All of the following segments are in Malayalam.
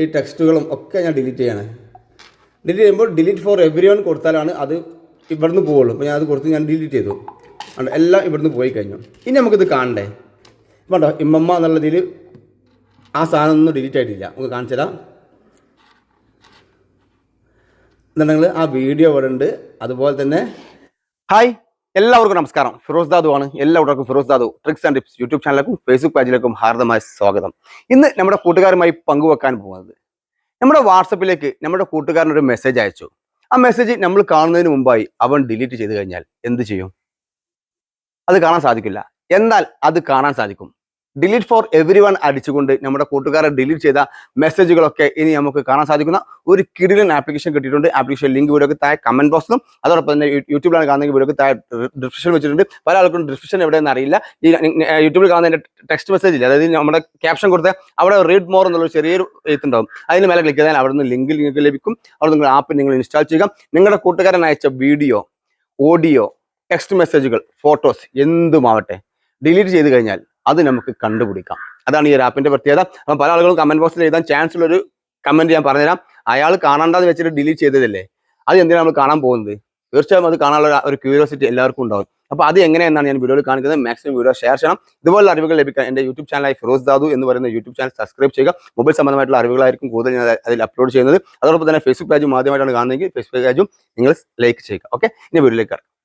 ഈ ടെക്സ്റ്റുകളും ഒക്കെ ഞാൻ ഡിലീറ്റ് ചെയ്യണേ. ഡിലീറ്റ് ചെയ്യുമ്പോൾ ഡിലീറ്റ് ഫോർ എവരി വൺ കൊടുത്താലാണ് അത് ഇവിടുന്ന് പോവുള്ളൂ അപ്പോൾ ഞാൻ അത് കൊടുത്ത് ഞാൻ ഡിലീറ്റ് ചെയ്തു. അതുകൊണ്ട് എല്ലാം ഇവിടുന്ന് പോയി കഴിഞ്ഞു. ഇനി നമുക്കിത് കാണണ്ടേ? വേണ്ടോ ഇമ്മമ്മ എന്നുള്ളതിൽ ആ സാധനം ഒന്നും ഡിലീറ്റ് ആയിട്ടില്ല. നമുക്ക് കാണിച്ചു തരാം. എന്നുണ്ടെങ്കിൽ ആ വീഡിയോ ഇവിടെ ഉണ്ട്. അതുപോലെ തന്നെ ഹായ് എല്ലാവർക്കും നമസ്കാരം. ഫിറോസ് ദാദു ആണ്. എല്ലാവർക്കും Firoz Dadu tricks and tips YouTube ചാനലിലേക്കും Facebook പേജിലേക്കും ഹാർദമായ സ്വാഗതം. ഇന്ന് നമ്മുടെ കൂട്ടുകാരുമായി പങ്കുവെക്കാൻ പോകുന്നത് നമ്മുടെ വാട്സപ്പിലേക്ക് നമ്മുടെ കൂട്ടുകാരനൊരു മെസ്സേജ് അയച്ചു. ആ മെസ്സേജ് നമ്മൾ കാണുന്നതിന് മുമ്പായി അവൻ ഡിലീറ്റ് ചെയ്ത് കഴിഞ്ഞാൽ എന്ത് ചെയ്യും? അത് കാണാൻ സാധിക്കില്ല. എന്നാൽ അത് കാണാൻ സാധിക്കും. ഡിലീറ്റ് ഫോർ എവരി വൺ അടിച്ചുകൊണ്ട് നമ്മുടെ കൂട്ടുകാരെ ഡിലീറ്റ് ചെയ്ത മെസ്സേജുകളൊക്കെ ഇനി നമുക്ക് കാണാൻ സാധിക്കുന്ന ഒരു കിടിലൻ ആപ്ലിക്കേഷൻ കിട്ടിയിട്ടുണ്ട്. ആപ്ലിക്കേഷൻ ലിങ്ക് വീഡിയോക്ക് താഴെ കമന്റ് ബോക്സിലും അതോടൊപ്പം തന്നെ യൂട്യൂബിലാണ് കാണുന്ന വീഡിയോക്ക് താഴെ ഡിസ്ക്രിപ്ഷൻ വെച്ചിട്ടുണ്ട്. പല ആൾക്കും ഡിസ്ക്രിപ്ഷൻ എവിടെയെന്ന് അറിയില്ല. ഈ യൂട്യൂബിൽ കാണുന്ന ടെക്സ്റ്റ് മെസ്സേജ് ഇല്ല? അതായത് നമ്മുടെ ക്യാപ്ഷൻ കൊടുത്ത് അവിടെ റീഡ് മോർ എന്നുള്ള ചെറിയൊരു എഴുത്തുണ്ടാവും അതിന് മേലെ ക്ലിക്ക് ചെയ്താൽ അവിടെ നിന്ന് ലിങ്ക് നിങ്ങൾക്ക് ലഭിക്കും. അവിടെ നിങ്ങൾ ആപ്പ് നിങ്ങൾ ഇൻസ്റ്റാൾ ചെയ്യുക. നിങ്ങളുടെ കൂട്ടുകാരൻ അയച്ച വീഡിയോ ഓഡിയോ ടെക്സ്റ്റ് മെസ്സേജുകൾ ഫോട്ടോസ് എന്തുമാവട്ടെ ഡിലീറ്റ് ചെയ്ത് കഴിഞ്ഞാൽ അത് നമുക്ക് കണ്ടുപിടിക്കാം. അതാണ് ഈ ഒരു ആപ്പിന്റെ പ്രത്യേകത. അപ്പം പല ആളുകളും കമന്റ് ബോക്സിൽ എഴുതാൻ ചാൻസ് ഉള്ള ഒരു കമന്റ് ഞാൻ പറഞ്ഞുതരാം. അയാൾ കാണാണ്ടെന്ന് വെച്ചിട്ട് ഡിലീറ്റ് ചെയ്തതല്ലേ? അത് എന്തിനാണ് നമ്മൾ കാണാൻ പോകുന്നത്? തീർച്ചയായും അത് കാണാനുള്ള ഒരു- ക്യൂരിയോസിറ്റി എല്ലാവർക്കും ഉണ്ടാവും. അപ്പൊ അത് എങ്ങനെയെന്നാണ് ഞാൻ വീഡിയോയിൽ കാണിക്കുന്നത്. മാക്സിമം വീഡിയോ ഷെയർ ചെയ്യണം. ഇതുപോലുള്ള അറിവുകൾ ലഭിക്കാൻ എന്റെ യൂട്യൂബ് ചാനലായി ഫിറോസ് ദാദു എന്ന് പറയുന്ന യൂട്യൂബ് ചാനൽ സബ്സ്ക്രൈബ് ചെയ്യുക. മൊബൈൽ സംബന്ധമായിട്ടുള്ള അറിവുകളായിരിക്കും കൂടുതൽ ഞാൻ അതിൽ അപ്ലോഡ് ചെയ്യുന്നത്. അതോടൊപ്പം തന്നെ ഫേസ്ബുക്ക് പേജും ആദ്യമായിട്ടാണ് കാണുന്നതെങ്കിൽ ഫേസ്ബുക്ക് പേജും നിങ്ങൾ ലൈക്ക് ചെയ്യുക. ഓക്കെ ഇനി വീഡിയോയിലേക്ക്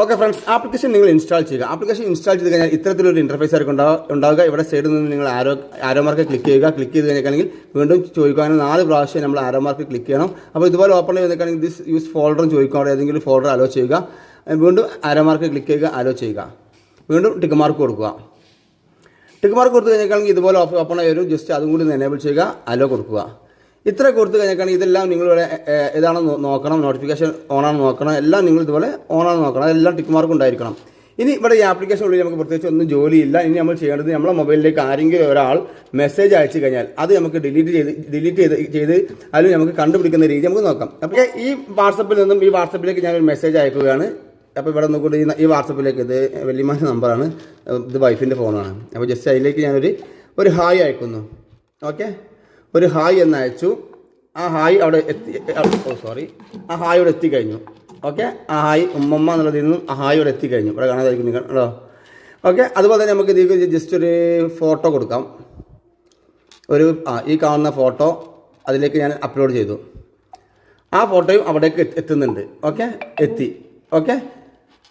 ഓക്കെ ഫ്രണ്ട്സ് ആപ്ലിക്കേഷൻ നിങ്ങൾ ഇൻസ്റ്റാൾ ചെയ്യുക. ആപ്ലിക്കേഷൻ ഇൻസ്റ്റാൾ ചെയ്ത് കഴിഞ്ഞാൽ ഇത്തരത്തിലൊരു ഇന്റർഫേസ് ആയിരിക്കും ഉണ്ടാവുക. ഇവിടെ സൈഡിൽ നിന്ന് നിങ്ങൾ ആരോ ആരോ മാർക്ക് ക്ലിക്ക് ചെയ്യുക. ക്ലിക്ക് ചെയ്ത് കഴിഞ്ഞാൽ വീണ്ടും ചോദിക്കുവാനും നാല് പ്രാവശ്യം നമ്മൾ ആരോ മാർക്ക് ക്ലിക്ക് ചെയ്യണം. അപ്പോൾ ഇതുപോലെ ഓപ്പൺ ചെയ്തിട്ടാണെങ്കിൽ ദിസ് യൂസ് ഫോൾഡറും ചോദിക്കുക. അവിടെ ഏതെങ്കിലും ഫോൾഡർ അലോ ചെയ്യുക. വീണ്ടും ആരോ മാർക്ക് ക്ലിക്ക് ചെയ്യുക അലോ ചെയ്യുക. വീണ്ടും ടിക്ക് മാർക്ക് കൊടുക്കുക. ടിക്ക് മാർക്ക് കൊടുത്തു കഴിഞ്ഞിട്ടാണെങ്കിൽ ഇതുപോലെ ഓപ്പൺ ആയി വരും ജസ്റ്റ് അതും കൂടി എനേബിൾ ചെയ്യുക അലോ കൊടുക്കുക. ഇത്ര കൊടുത്തു കഴിഞ്ഞാൽ ഇതെല്ലാം നിങ്ങൾ ഇവിടെ നോ- നോക്കണം നോട്ടിഫിക്കേഷൻ ഓണാണ് നോക്കണം എല്ലാം നിങ്ങൾ ഇതുപോലെ ഓണാണ് നോക്കണം എല്ലാം ടിക്ക് മാർക്ക് ഉണ്ടായിരിക്കണം. ഇനി ഇവിടെ ഈ ആപ്ലിക്കേഷൻ ഉള്ളിൽ നമുക്ക് പ്രത്യേകിച്ച് ഒന്നും ജോലിയില്ല. ഇനി നമ്മൾ ചെയ്യേണ്ടത് നമ്മളെ മൊബൈലിലേക്ക് ആരെങ്കിലും ഒരാൾ മെസ്സേജ് അയച്ചു കഴിഞ്ഞാൽ അത് നമുക്ക് ഡിലീറ്റ് ചെയ്ത് ഡിലീറ്റ് ചെയ്ത് ചെയ്ത് അതിൽ നമുക്ക് കണ്ടുപിടിക്കുന്ന രീതി നമുക്ക് നോക്കാം. അപ്പോൾ ഈ വാട്സപ്പിൽ നിന്നും ഈ വാട്സപ്പിലേക്ക് ഒരു മെസ്സേജ് അയക്കുകയാണ്. അപ്പോൾ ഇവിടെ നോക്കൂടി ഈ- ഈ വാട്സപ്പിലേക്ക് ഇത് വലിയമാന്റെ നമ്പറാണ് ഇത് വൈഫിന്റെ ഫോണാണ് അപ്പോൾ ജസ്റ്റ് അതിലേക്ക് ഞാനൊരു ഒരു ഹായ് അയക്കുന്നു. ഓക്കെ ഒരു ഹായ് എന്ന് അയച്ചു. ആ ഹായ് അവിടെ എത്തി ഓ സോറി ആ ഹായ് ഇവിടെ എത്തിക്കഴിഞ്ഞു ഓക്കെ ആ ഹായ് ഉമ്മമ്മ എന്നുള്ളതിൽ നിന്നും ആ ഹായ് ഇവിടെ എത്തിക്കഴിഞ്ഞു ഇവിടെ കാണാതായിരിക്കും നിങ്ങൾ കേട്ടോ? ഓക്കെ അതുപോലെ തന്നെ നമുക്ക് ഇതിൽ ജസ്റ്റ് ഒരു ഫോട്ടോ കൊടുക്കാം. ഒരു ആ ഈ കാണുന്ന ഫോട്ടോ അതിലേക്ക് ഞാൻ അപ്ലോഡ് ചെയ്തു. ആ ഫോട്ടോയും അവിടേക്ക് എത്തി- എത്തുന്നുണ്ട്. ഓക്കെ എത്തി. ഓക്കെ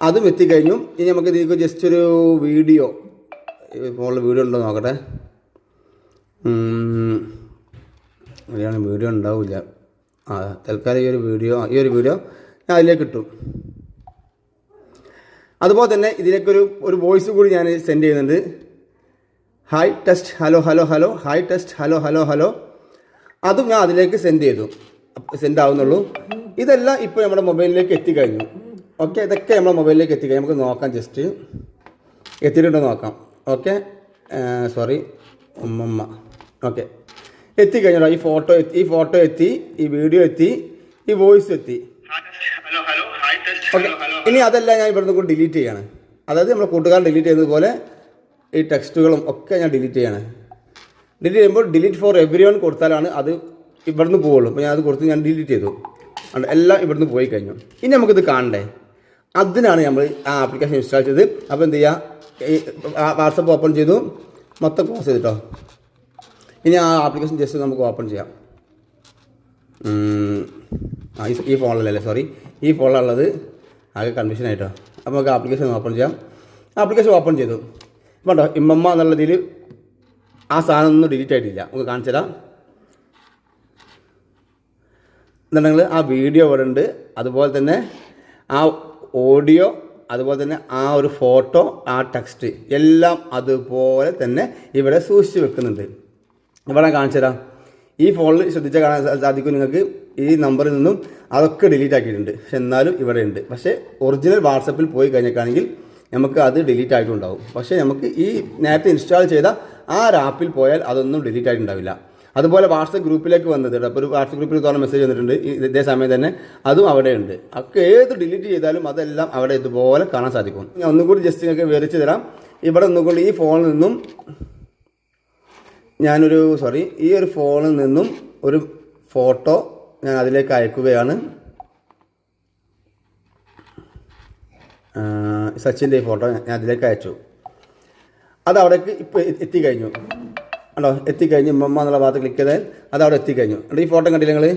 അതും എത്തിക്കഴിഞ്ഞു ഇനി നമുക്ക് ഇതിലേക്ക് ജസ്റ്റ് ഒരു വീഡിയോ ഫോണിൽ വീഡിയോ ഉണ്ടോ നോക്കട്ടെ. ഇതിലാണ് വീഡിയോ ഉണ്ടാവില്ല. ആ തൽക്കാലം ഈ ഒരു വീഡിയോ ഈ ഒരു വീഡിയോ ഞാൻ അതിലേക്ക് ഇട്ടു. അതുപോലെ തന്നെ ഇതിലേക്കൊരു ഒരു വോയിസ് കൂടി ഞാൻ സെൻഡ് ചെയ്യുന്നുണ്ട്. Hi test hello hello hello hi test hello hello hello അതും ഞാൻ അതിലേക്ക് സെൻഡ് ചെയ്തു. സെൻഡ് ആവുന്നുള്ളൂ. ഇതെല്ലാം ഇപ്പോൾ നമ്മുടെ മൊബൈലിലേക്ക് എത്തിക്കഴിഞ്ഞു. ഓക്കെ ഇതൊക്കെ നമ്മുടെ മൊബൈലിലേക്ക് എത്തിക്കഴിഞ്ഞു. നമുക്ക് നോക്കാം ജസ്റ്റ് എത്തിയിട്ടുണ്ടോ നോക്കാം. ഓക്കെ സോറി ഉമ്മമ്മ. ഓക്കെ എത്തിക്കഴിഞ്ഞോ ഈ ഫോട്ടോ എത്തി ഈ ഫോട്ടോ എത്തി ഈ വീഡിയോ എത്തി ഈ വോയിസ് എത്തി. ഓക്കെ ഇനി അതെല്ലാം ഞാൻ ഇവിടുന്ന് കൂടി ഡിലീറ്റ് ചെയ്യാണ്. അതായത് നമ്മൾ കൂട്ടുകാരൻ ഡിലീറ്റ് ചെയ്തതുപോലെ പോലെ ഈ ടെക്സ്റ്റുകളും ഒക്കെ ഞാൻ ഡിലീറ്റ് ചെയ്യാണ്. ഡിലീറ്റ് ചെയ്യുമ്പോൾ ഡിലീറ്റ് ഫോർ എവ്രി വൺ കൊടുത്താലാണ് അത് ഇവിടുന്ന് പോവുള്ളൂ. അപ്പോൾ ഞാൻ അത് കൊടുത്ത് ഞാൻ ഡിലീറ്റ് ചെയ്തു. എല്ലാം ഇവിടുന്ന് പോയി കഴിഞ്ഞു. ഇനി നമുക്കിത് കാണണ്ടേ? അതിനാണ് നമ്മൾ ആ ആപ്ലിക്കേഷൻ ഇൻസ്റ്റാൾ ചെയ്ത് അപ്പോൾ എന്ത് ചെയ്യുക ഈ വാട്സപ്പ് ഓപ്പൺ ചെയ്തു. മൊത്തം ക്ലോസ് ചെയ്തിട്ടോ ഇനി ആ ആപ്ലിക്കേഷൻ ജസ്റ്റ് നമുക്ക് ഓപ്പൺ ചെയ്യാം. ഈ ഫോണിലല്ലേ സോറി ഈ ഫോണിലുള്ളത് ആകെ കൺഫ്യൂഷൻ ആയിട്ടോ. അപ്പോൾ നമുക്ക് ആപ്ലിക്കേഷൻ ഓപ്പൺ ചെയ്യാം. ആപ്ലിക്കേഷൻ ഓപ്പൺ ചെയ്തു. വേണ്ടോ ഇമ്മമ്മ എന്നുള്ളതിൽ ആ സാധനം ഒന്നും ഡിലീറ്റ് ആയിട്ടില്ല. നമുക്ക് കാണിച്ചു തരാം. എന്നുണ്ടെങ്കിൽ ആ വീഡിയോ ഇവിടെ ഉണ്ട്. അതുപോലെ തന്നെ ആ ഓഡിയോ അതുപോലെ തന്നെ ആ ഒരു ഫോട്ടോ ആ ടെക്സ്റ്റ് എല്ലാം അതുപോലെ തന്നെ ഇവിടെ സൂക്ഷിച്ച് വെക്കുന്നുണ്ട്. ഇവിടെ ഞാൻ കാണിച്ചു തരാം ഈ ഫോണിൽ ശ്രദ്ധിച്ചാൽ കാണാൻ സാധിക്കും നിങ്ങൾക്ക്. ഈ നമ്പറിൽ നിന്നും അതൊക്കെ ഡിലീറ്റ് ആക്കിയിട്ടുണ്ട്. പക്ഷെ എന്നാലും ഇവിടെ ഉണ്ട്. പക്ഷേ ഒറിജിനൽ വാട്സപ്പിൽ പോയി കഴിഞ്ഞിട്ടാണെങ്കിൽ നമുക്ക് അത് ഡിലീറ്റ് ആയിട്ടുണ്ടാവും. പക്ഷേ നമുക്ക് ഈ നേരത്തെ ഇൻസ്റ്റാൾ ചെയ്ത ആ ഒരു ആപ്പിൽ പോയാൽ അതൊന്നും ഡിലീറ്റ് ആയിട്ടുണ്ടാവില്ല. അതുപോലെ വാട്സപ്പ് ഗ്രൂപ്പിലേക്ക് വന്നത് അപ്പോൾ ഒരു വാട്സപ്പ് ഗ്രൂപ്പിൽ തോന്നുന്ന മെസ്സേജ് വന്നിട്ടുണ്ട്. ഇതേ സമയം തന്നെ അതും അവിടെ ഉണ്ട്. ഒക്കെ ഏത് ഡിലീറ്റ് ചെയ്താലും അതെല്ലാം അവിടെ ഇതുപോലെ കാണാൻ സാധിക്കും. ഞാൻ ഒന്നുകൂടി ജസ്റ്റ് നിങ്ങൾക്ക് വിവരിച്ച് തരാം. ഇവിടെ ഒന്നുകൂടി ഈ ഫോണിൽ നിന്നും ഞാനൊരു സോറി ഈ ഒരു ഫോണിൽ നിന്നും ഒരു ഫോട്ടോ ഞാൻ അതിലേക്ക് അയക്കുകയാണ്. സച്ചിന്റെ ഈ ഫോട്ടോ ഞാൻ അതിലേക്ക് അയച്ചു. അത് അവിടേക്ക് ഇപ്പോൾ എത്തിക്കഴിഞ്ഞു. അല്ലോ എത്തിക്കഴിഞ്ഞു ഉമ്മ എന്നുള്ള ഭാഗത്ത് ക്ലിക്ക് ചെയ്താൽ അത് അവിടെ എത്തിക്കഴിഞ്ഞു ഈ ഫോട്ടോ കണ്ടില്ല നിങ്ങൾ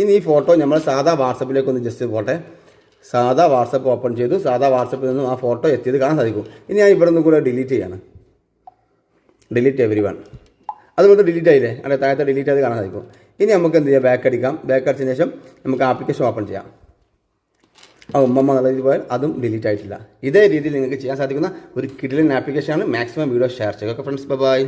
ഇനി ഈ ഫോട്ടോ നമ്മൾ സാധാ വാട്സപ്പിലേക്ക് ഒന്ന് ജസ്റ്റ് പോട്ടെ. സാധാ വാട്സപ്പ് ഓപ്പൺ ചെയ്തു സാധാ വാട്സപ്പിൽ നിന്നും ആ ഫോട്ടോ എത്തിയത് കാണാൻ സാധിക്കും. ഇനി ഞാൻ ഇവിടെ നിന്ന് കൂടെ ഡിലീറ്റ് ചെയ്യാണ്. ഡിലീറ്റ് എവരി വൺ അതുപോലെ ഡിലീറ്റ് ആയില്ലേ? അല്ലെ താഴത്തെ ഡിലീറ്റ് ചെയ്ത് കാണാൻ സാധിക്കും. ഇനി നമുക്ക് എന്ത് ചെയ്യാം? ബാക്ക് അടിക്കാം. ബാക്ക് അടിച്ചതിന് ശേഷം നമുക്ക് ആപ്ലിക്കേഷൻ ഓപ്പൺ ചെയ്യാം. ആ ഉമ്മമ്മ എന്നുള്ള രീതിയിൽ പോയാൽ അതും ഡിലീറ്റ് ആയിട്ടില്ല. ഇതേ രീതിയിൽ നിങ്ങൾക്ക് ചെയ്യാൻ സാധിക്കുന്ന ഒരു കിഡിലിൻ ആപ്ലിക്കേഷനാണ് മാക്സിമം വീഡിയോ ഷെയർ ചെയ്യുക. Okay friends bye